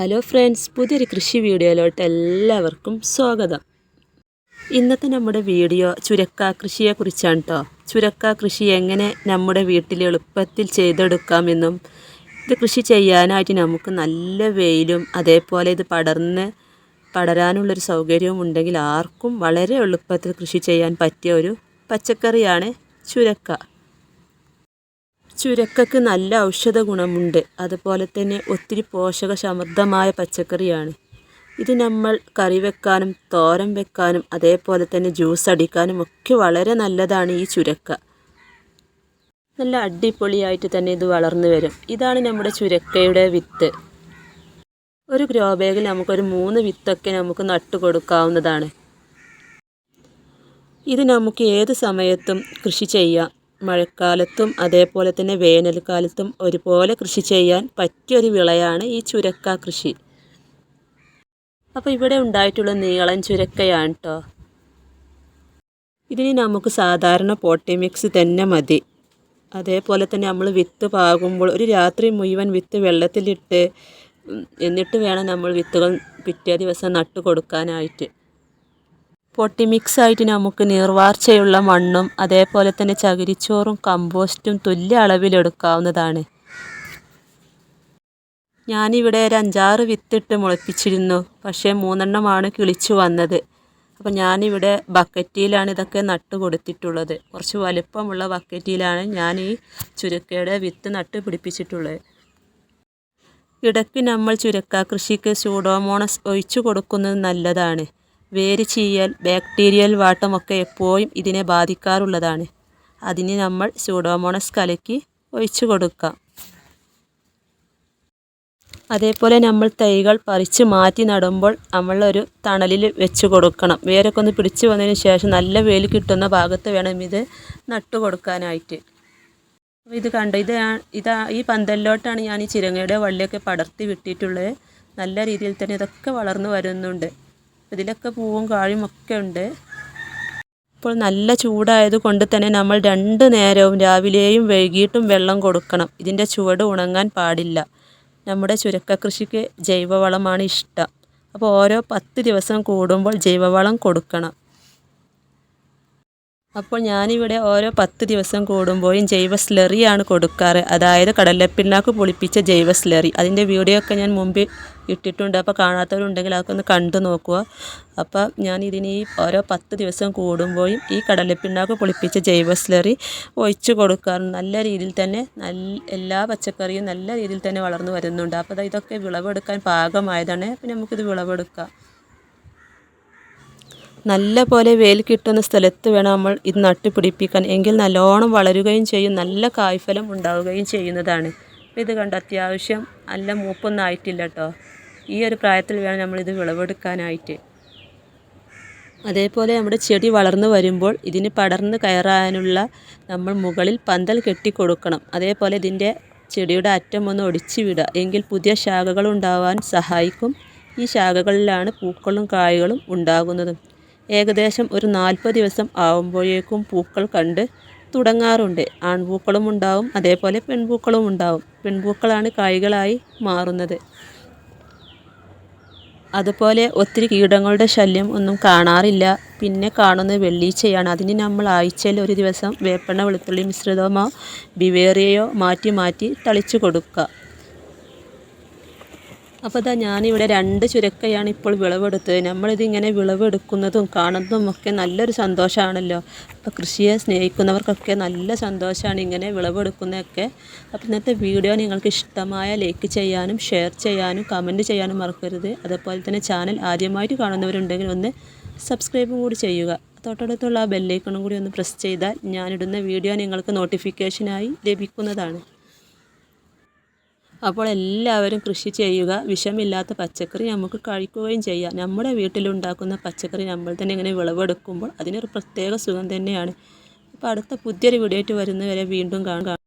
Hello friends പുതിയൊരു കൃഷി വീഡിയോയിലോട്ട് എല്ലാവർക്കും സ്വാഗതം. ഇന്നത്തെ നമ്മുടെ വീഡിയോ ചുരക്ക കൃഷിയെക്കുറിച്ചാണ് കേട്ടോ ചുരക്ക കൃഷി എങ്ങനെ നമ്മുടെ വീട്ടിൽ എളുപ്പത്തിൽ ചെയ്തെടുക്കാമെന്നും ഇത് കൃഷി ചെയ്യാനായിട്ട് നമുക്ക് നല്ല വെയിലും അതേപോലെ ഇത് പടർന്ന് പടരാനുള്ളൊരു സൗകര്യവും ഉണ്ടെങ്കിൽ ആർക്കും വളരെ എളുപ്പത്തിൽ കൃഷി ചെയ്യാൻ പറ്റിയ ഒരു പച്ചക്കറിയാണ് ചുരക്ക. ചുരക്കക്ക് നല്ല ഔഷധ ഗുണമുണ്ട്. അതുപോലെ തന്നെ ഒത്തിരി പോഷക സമൃദ്ധമായ പച്ചക്കറിയാണ്. ഇത് നമ്മൾ കറി വെക്കാനും തോരൻ വെക്കാനും അതേപോലെ തന്നെ ജ്യൂസ് അടിക്കാനും ഒക്കെ വളരെ നല്ലതാണ് ഈ ചുരക്ക. നല്ല അടിപൊളിയായിട്ട് തന്നെ ഇത് വളർന്നു വരും. ഇതാണ് നമ്മുടെ ചുരക്കയുടെ വിത്ത്. ഒരു ഗ്രോ ബാഗിൽ നമുക്കൊരു മൂന്ന് വിത്തൊക്കെ നമുക്ക് നട്ടു കൊടുക്കാവുന്നതാണ്. ഇത് നമുക്ക് ഏത് സമയത്തും കൃഷി ചെയ്യാം. മഴക്കാലത്തും അതേപോലെ തന്നെ വേനൽക്കാലത്തും ഒരുപോലെ കൃഷി ചെയ്യാൻ പറ്റിയൊരു വിളയാണ് ഈ ചുരക്ക കൃഷി. അപ്പോൾ ഇവിടെ ഉണ്ടായിട്ടുള്ള നീളൻ ചുരക്കയാണ് കേട്ടോ ഇതിന് നമുക്ക് സാധാരണ പോട്ടി മിക്സ് തന്നെ മതി. അതേപോലെ തന്നെ നമ്മൾ വിത്ത് പാകുമ്പോൾ ഒരു രാത്രി മുഴുവൻ വിത്ത് വെള്ളത്തിലിട്ട് എന്നിട്ട് വേണം നമ്മൾ വിത്തുകൾ പിറ്റേ ദിവസം നട്ടു കൊടുക്കാനായിട്ട്. പൊട്ടി മിക്സായിട്ട് നമുക്ക് നീർവാർച്ചയുള്ള മണ്ണും അതേപോലെ തന്നെ ചകിരിച്ചോറും കമ്പോസ്റ്റും തുല്യ അളവിലെടുക്കാവുന്നതാണ്. ഞാനിവിടെ ഒരു അഞ്ചാറ് വിത്തിട്ട് മുളപ്പിച്ചിരുന്നു. പക്ഷേ മൂന്നെണ്ണമാണ് കിളിച്ചു വന്നത്. അപ്പോൾ ഞാനിവിടെ ബക്കറ്റിയിലാണ് ഇതൊക്കെ നട്ട് കൊടുത്തിട്ടുള്ളത്. കുറച്ച് വലുപ്പമുള്ള ബക്കറ്റിയിലാണ് ഞാൻ ഈ ചുരുക്കയുടെ വിത്ത് നട്ട് പിടിപ്പിച്ചിട്ടുള്ളത്. ഇടയ്ക്ക് നമ്മൾ ചുരക്ക കൃഷിക്ക് സ്യൂഡോമോണസ് ഒഴിച്ചു കൊടുക്കുന്നത് നല്ലതാണ്. വേര് ചീയൽ ബാക്ടീരിയൽ വാട്ടമൊക്കെ എപ്പോഴും ഇതിനെ ബാധിക്കാറുള്ളതാണ്. അതിന് നമ്മൾ സ്യൂഡോമോണസ് കലക്കി ഒഴിച്ചു കൊടുക്കാം. അതേപോലെ നമ്മൾ തൈകൾ പറിച്ച് മാറ്റി നടുമ്പോൾ നമ്മളൊരു തണലിൽ വെച്ച് കൊടുക്കണം. വേരൊക്കെ ഒന്ന് പിടിച്ചു വന്നതിന് ശേഷം നല്ല വെയിൽ കിട്ടുന്ന ഭാഗത്ത് വേണം ഇത് നട്ടു കൊടുക്കാനായിട്ട്. ഇത് കണ്ടോ? ഇത് ഇതാ ഈ പന്തലിലോട്ടാണ് ഞാൻ ഈ ചിരങ്ങയുടെ വള്ളിയൊക്കെ പടർത്തി വിട്ടിട്ടുള്ളത്. നല്ല രീതിയിൽ തന്നെ ഇതൊക്കെ വളർന്നു വരുന്നുണ്ട്. ഇതിലൊക്കെ പൂവും കായും ഒക്കെ ഉണ്ട്. ഇപ്പോൾ നല്ല ചൂടായത് കൊണ്ട് തന്നെ നമ്മൾ രണ്ട് നേരവും രാവിലെയും വൈകിട്ടും വെള്ളം കൊടുക്കണം. ഇതിന്റെ ചുവട് ഉണങ്ങാൻ പാടില്ല. നമ്മുടെ ചുരക്ക കൃഷിക്ക് ജൈവവളമാണ് ഇഷ്ടം. അപ്പോൾ ഓരോ പത്ത് ദിവസം കൂടുമ്പോൾ ജൈവവളം കൊടുക്കണം. അപ്പോൾ ഞാനിവിടെ ഓരോ പത്ത് ദിവസം കൂടുമ്പോഴും ജൈവ സ്ലറിയാണ് കൊടുക്കാറ്. അതായത് കടലപ്പിണ്ണാക്ക് പൊളിപ്പിച്ച ജൈവ സ്ലറി. അതിന്റെ വീഡിയോ ഒക്കെ ഞാൻ മുമ്പ് ഇട്ടിട്ടുണ്ട്. അപ്പോൾ കാണാത്തവരുണ്ടെങ്കിൽ അതൊക്കെ ഒന്ന് കണ്ടു നോക്കുക. അപ്പോൾ ഞാൻ ഇതിന് ഈ ഓരോ പത്ത് ദിവസം കൂടുമ്പോഴും ഈ കടലപ്പിണ്ണാക്ക് പൊളിപ്പിച്ച ജൈവ സ്ലറി ഒഴിച്ച് കൊടുക്കാറുണ്ട് നല്ല രീതിയിൽ തന്നെ നല്ല എല്ലാ പച്ചക്കറിയും നല്ല രീതിയിൽ തന്നെ വളർന്നു വരുന്നുണ്ട്. അപ്പോൾ ഇതൊക്കെ വിളവെടുക്കാൻ പാകമായതാണ്. പിന്നെ നമുക്കിത് വിളവെടുക്കാം. നല്ല പോലെ വെയിൽ കിട്ടുന്ന സ്ഥലത്ത് വേണം നമ്മൾ ഇത് നട്ടുപിടിപ്പിക്കാൻ. എങ്കിൽ നല്ലോണം വളരുകയും ചെയ്യും. നല്ല കായ്ഫലം ഉണ്ടാവുകയും ചെയ്യുന്നതാണ്. ഇത് കണ്ട് അത്യാവശ്യം നല്ല മൂപ്പൊന്നും ആയിട്ടില്ല കേട്ടോ. ഈ ഒരു പ്രായത്തിൽ വേണം നമ്മൾ ഇത് വിളവെടുക്കാനായിട്ട്. അതേപോലെ നമ്മുടെ ചെടി വളർന്നു വരുമ്പോൾ ഇതിന് പടർന്ന് കയറാനുള്ള നമ്മൾ മുകളിൽ പന്തൽ കെട്ടി കൊടുക്കണം അതേപോലെ ഇതിന്റെ ചെടിയുടെ അറ്റം ഒന്ന് ഒടിച്ചു വിടുക. എങ്കിൽ പുതിയ ശാഖകൾ ഉണ്ടാവാൻ സഹായിക്കും. ഈ ശാഖകളിലാണ് പൂക്കളും കായകളും ഉണ്ടാകുന്നതും. ഏകദേശം ഒരു നാൽപ്പത് ദിവസം ആവുമ്പോഴേക്കും പൂക്കൾ കണ്ട് തുടങ്ങാറുണ്ട്. ആൺപൂക്കളും ഉണ്ടാവും അതേപോലെ പെൺപൂക്കളും ഉണ്ടാവും. പെൺപൂക്കളാണ് കായ്കളായി മാറുന്നത്. അതുപോലെ ഒത്തിരി കീടങ്ങളുടെ ശല്യം ഒന്നും കാണാറില്ല. പിന്നെ കാണുന്നത് വെള്ളീച്ചയാണ്. അതിന് നമ്മൾ ആഴ്ചയിൽ ഒരു ദിവസം വേപ്പെണ്ണ വെളുത്തുള്ളി മിശ്രിതമോ ബിവേറിയയോ മാറ്റി മാറ്റി തളിച്ചു കൊടുക്കുക. അപ്പോൾ ഇതാ ഞാനിവിടെ രണ്ട് ചുരക്കയാണ് ഇപ്പോൾ വിളവെടുത്തത്. നമ്മളിതിങ്ങനെ വിളവെടുക്കുന്നതും കാണുന്നതും ഒക്കെ നല്ലൊരു സന്തോഷമാണല്ലോ അപ്പോൾ കൃഷിയെ സ്നേഹിക്കുന്നവർക്കൊക്കെ നല്ല സന്തോഷമാണ് ഇങ്ങനെ വിളവെടുക്കുന്നതൊക്കെ. അപ്പോൾ ഇന്നത്തെ വീഡിയോ നിങ്ങൾക്ക് ഇഷ്ടമായ ലൈക്ക് ചെയ്യാനും ഷെയർ ചെയ്യാനും കമന്റ് ചെയ്യാനും മറക്കരുത്. അതുപോലെ തന്നെ ചാനൽ ആദ്യമായിട്ട് കാണുന്നവരുണ്ടെങ്കിൽ ഒന്ന് സബ്സ്ക്രൈബും കൂടി ചെയ്യുക. തൊട്ടടുത്തുള്ള ആ ബെല്ലൈക്കണും കൂടി ഒന്ന് പ്രസ് ചെയ്താൽ ഞാനിടുന്ന വീഡിയോ നിങ്ങൾക്ക് നോട്ടിഫിക്കേഷനായി ലഭിക്കുന്നതാണ്. അപ്പോൾ എല്ലാവരും കൃഷി ചെയ്യുക. വിഷമില്ലാത്ത പച്ചക്കറി നമുക്ക് കഴിക്കുകയും ചെയ്യാം. നമ്മുടെ വീട്ടിലുണ്ടാക്കുന്ന പച്ചക്കറി നമ്മൾ തന്നെ ഇങ്ങനെ വിളവെടുക്കുമ്പോൾ അതിനൊരു പ്രത്യേക സുഖം തന്നെയാണ്. അപ്പോൾ അടുത്ത പുതിയൊരു വീഡിയോ ആയിട്ട് വരുന്നവരെ വീണ്ടും കാണുക.